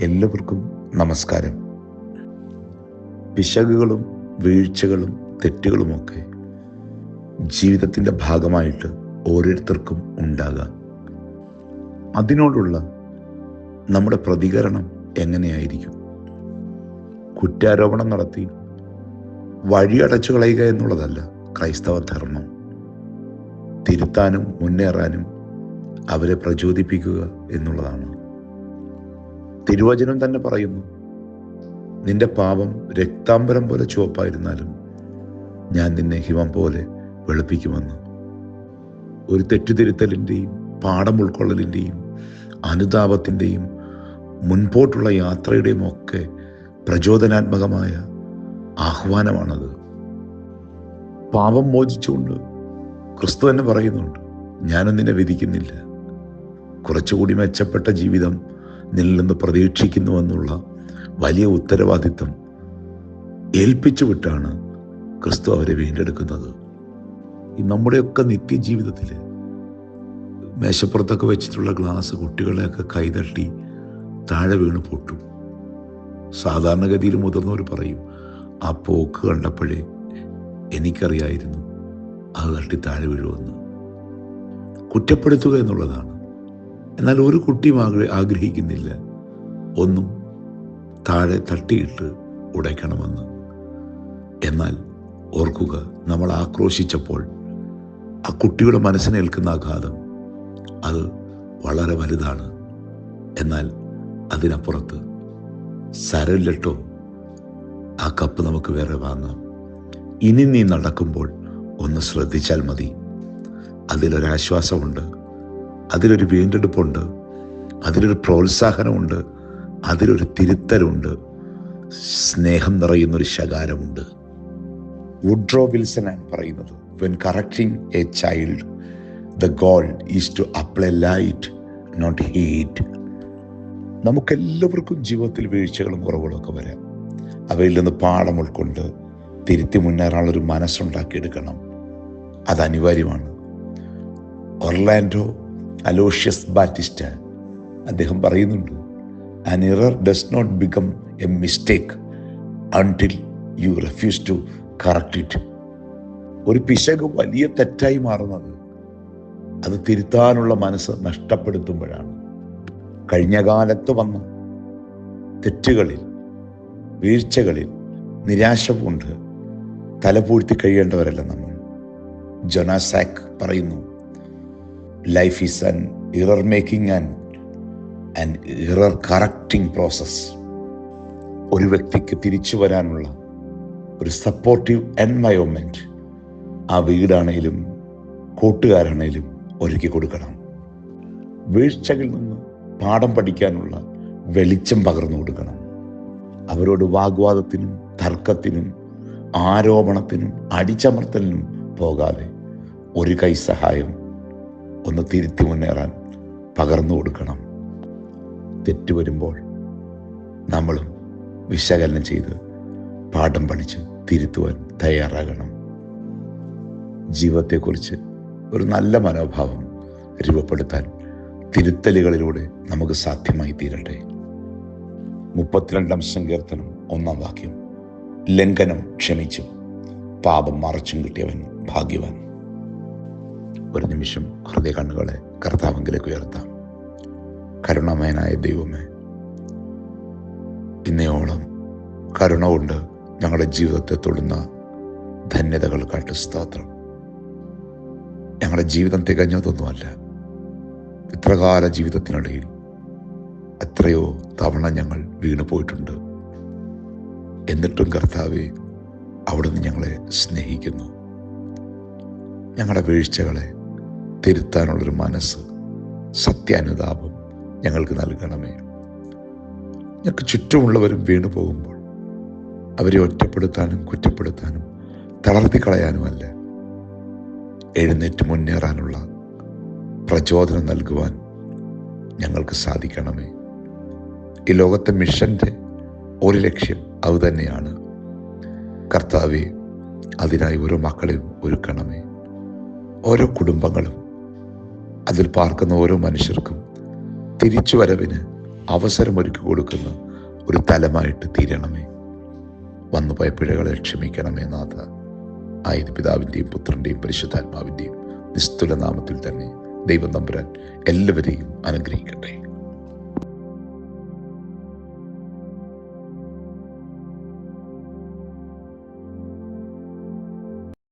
എല്ലാവർക്കും നമസ്കാരം. പിശകുകളും വീഴ്ചകളും തെറ്റുകളുമൊക്കെ ജീവിതത്തിന്റെ ഭാഗമായിട്ട് ഓരോരുത്തർക്കും ഉണ്ടാകാം. അതിനോടുള്ള നമ്മുടെ പ്രതികരണം എങ്ങനെയായിരിക്കും? കുറ്റാരോപണം നടത്തി വഴിയടച്ചു കളയുക എന്നുള്ളതല്ല ക്രൈസ്തവ ധർമ്മം. തിരുത്താനും മുന്നേറാനും അവരെ പ്രചോദിപ്പിക്കുക എന്നുള്ളതാണ്. തിരുവചനം തന്നെ പറയുന്നു. നിന്റെ പാപം രക്താംബരം പോലെ ചുവപ്പായിരുന്നാലും ഞാൻ നിന്നെ ഹിമം പോലെ വെളുപ്പിക്കുമെന്ന്. ഒരു തെറ്റുതിരുത്തലിന്റെയും പാഠം ഉൾക്കൊള്ളലിന്റെയും അനുതാപത്തിന്റെയും മുൻപോട്ടുള്ള യാത്രയുടെയും ഒക്കെ പ്രചോദനാത്മകമായ ആഹ്വാനമാണത്. പാപം മോചിച്ചുകൊണ്ട് ക്രിസ്തു തന്നെ പറയുന്നുണ്ട് ഞാനും നിന്നെ വിധിക്കുന്നില്ല. കുറച്ചുകൂടി മെച്ചപ്പെട്ട ജീവിതം നിന്നിൽ നിന്ന് പ്രതീക്ഷിക്കുന്നുവെന്നുള്ള വലിയ ഉത്തരവാദിത്വം ഏൽപ്പിച്ചു വിട്ടാണ് ക്രിസ്തു അവരെ വീണ്ടെടുക്കുന്നത്. ഈ നമ്മുടെയൊക്കെ നിത്യജീവിതത്തിൽ മേശപ്പുറത്തൊക്കെ വെച്ചിട്ടുള്ള ഗ്ലാസ് കുട്ടികളെയൊക്കെ കൈതട്ടി താഴെ വീണ് പൊട്ടും. സാധാരണഗതിയിൽ മുതിർന്നവർ പറയും ആ പോക്ക് കണ്ടപ്പോഴേ എനിക്കറിയായിരുന്നു അത് തട്ടി താഴെ വീഴുമെന്ന്. കുറ്റപ്പെടുത്തുക എന്നുള്ളതാണ്. എന്നാൽ ഒരു കുട്ടിയും ആഗ്ര ആഗ്രഹിക്കുന്നില്ല. ഒന്നും താഴെ തട്ടിയിട്ട് ഉടയ്ക്കണമെന്ന്. എന്നാൽ ഓർക്കുക നമ്മൾ ആക്രോശിച്ചപ്പോൾ ആ കുട്ടിയുടെ മനസ്സിനേൽക്കുന്ന ആഘാതം അത് വളരെ വലുതാണ്. എന്നാൽ അതിനപ്പുറത്ത് സരല്ലട്ടോ ആ കപ്പ് നമുക്ക് വേറെ വാങ്ങാം. ഇനി നീ നടക്കുമ്പോൾ ഒന്ന് ശ്രദ്ധിച്ചാൽ മതി. അതിലൊരാശ്വാസമുണ്ട്. അതിലൊരു വീണ്ടെടുപ്പുണ്ട് അതിലൊരു പ്രോത്സാഹനമുണ്ട് അതിലൊരു തിരുത്തലുണ്ട് സ്നേഹം നിറയുന്നൊരു ശകാരമുണ്ട്. വുഡ്രോ വിൽസൺ ആണ് പറയുന്നത് when correcting a child the goal is to apply light not heat നമുക്കെല്ലാവർക്കും ജീവിതത്തിൽ വീഴ്ചകളും കുറവുകളൊക്കെ വരാം. അവയിൽ നിന്ന് പാഠം ഉൾക്കൊണ്ട് തിരുത്തി മുന്നേറാനുള്ളൊരു മനസ്സുണ്ടാക്കിയെടുക്കണം. അത് അനിവാര്യമാണ്. Orlando Aloysius Battista. അദ്ദേഹം പറയുന്നുണ്ട് an error does not become a mistake until you refuse to correct it ഒരു പിശക് വലിയ തെറ്റായി മാറുന്നത് അത് തിരുത്താനുള്ള മനസ്സ് നഷ്ടപ്പെടുത്തുമ്പോഴാണ്. കഴിഞ്ഞ കാലത്ത് വന്ന തെറ്റുകളിൽ വീഴ്ചകളിൽ നിരാശ കൊണ്ട് തലപൂഴ്ത്തി കഴിയേണ്ടവരല്ല നമ്മൾ. ജൊനാസാക്ക് പറയുന്നു life is an error making and and error correcting process ഒരു വ്യക്തിക്ക് തിരിച്ചു വരാനുള്ള ഒരു സപ്പോർട്ടീവ് എൻവയോൺമെന്റ് ആ വീടാണേലും കൂട്ടുകാരാണേലും ഒരുക്കി കൊടുക്കണം. വീഴ്ചകളിൽ നിന്ന് പാഠം പഠിക്കാനുള്ള വെളിച്ചം പകർന്നു കൊടുക്കണം. അവരോട് വാഗ്വാദത്തിനും തർക്കത്തിനും ആരോപണത്തിനും അടിച്ചമർത്തലിനും പോകാതെ ഒരു കൈ സഹായം ഒന്ന് തിരുത്തി മുന്നേറാൻ പകർന്നു കൊടുക്കണം. തെറ്റ് വരുമ്പോൾ നമ്മളും വിശകലനം ചെയ്ത് പാഠം പഠിച്ച് തിരുത്തുവാൻ തയ്യാറാകണം. ജീവിതത്തെക്കുറിച്ച് ഒരു നല്ല മനോഭാവം രൂപപ്പെടുത്താൻ തിരുത്തലുകളിലൂടെ നമുക്ക് സാധ്യമായി തീരട്ടെ. മുപ്പത്തിരണ്ടാം സങ്കീർത്തനം ഒന്നാം വാക്യം. ലംഘനം ക്ഷമിച്ചും പാപം മറച്ചും കിട്ടിയവൻ ഭാഗ്യവാൻ. ഒരു നിമിഷം ഹൃദയ കണ്ണുകളെ കർത്താവെങ്കിലേക്ക് ഉയർത്താം. കരുണമയനായ ദൈവമേ ഇന്നയോളം കരുണ കൊണ്ട് ഞങ്ങളുടെ ജീവിതത്തെ തൊടുന്ന ധന്യതകൾക്കായിട്ട് സ്തോത്രം. ഞങ്ങളുടെ ജീവിതം തികഞ്ഞതൊന്നുമല്ല. ഇത്രകാല ജീവിതത്തിനിടയിൽ എത്രയോ തവണ ഞങ്ങൾ വീണു പോയിട്ടുണ്ട്. എന്നിട്ടും കർത്താവെ അവിടുന്ന് ഞങ്ങളെ സ്നേഹിക്കുന്നു. ഞങ്ങളുടെ വീഴ്ചകളെ തിരുത്താനുള്ളൊരു മനസ്സ് സത്യാനുതാപം ഞങ്ങൾക്ക് നൽകണമേ. ഞങ്ങൾക്ക് ചുറ്റുമുള്ളവരും വീണു പോകുമ്പോൾ അവരെ ഒറ്റപ്പെടുത്താനും കുറ്റപ്പെടുത്താനും തളർത്തി കളയാനുമല്ല എഴുന്നേറ്റ് മുന്നേറാനുള്ള പ്രചോദനം നൽകുവാൻ ഞങ്ങൾക്ക് സാധിക്കണമേ. ഈ ലോകത്തെ മിഷന്റെ ഒരു ലക്ഷ്യം അതുതന്നെയാണ് കർത്താവെ അതിനായി ഓരോ മക്കളെയും ഒരുക്കണമേ. ഓരോ കുടുംബങ്ങളും അതിൽ പാർക്കുന്ന ഓരോ മനുഷ്യർക്കും തിരിച്ചു വരവിന് അവസരമൊരുക്കി കൊടുക്കുന്ന ഒരു തലമായിട്ട് തീരണമേ. വന്നുപോയ പിഴകളെ ക്ഷമിക്കണമേ നാഥ. ആയത് പിതാവിന്റെയും പുത്രന്റെയും പരിശുദ്ധാത്മാവിന്റെയും നിസ്തുല നാമത്തിൽ തന്നെ ദൈവം നമ്പുരാൻ എല്ലാവരെയും അനുഗ്രഹിക്കട്ടെ.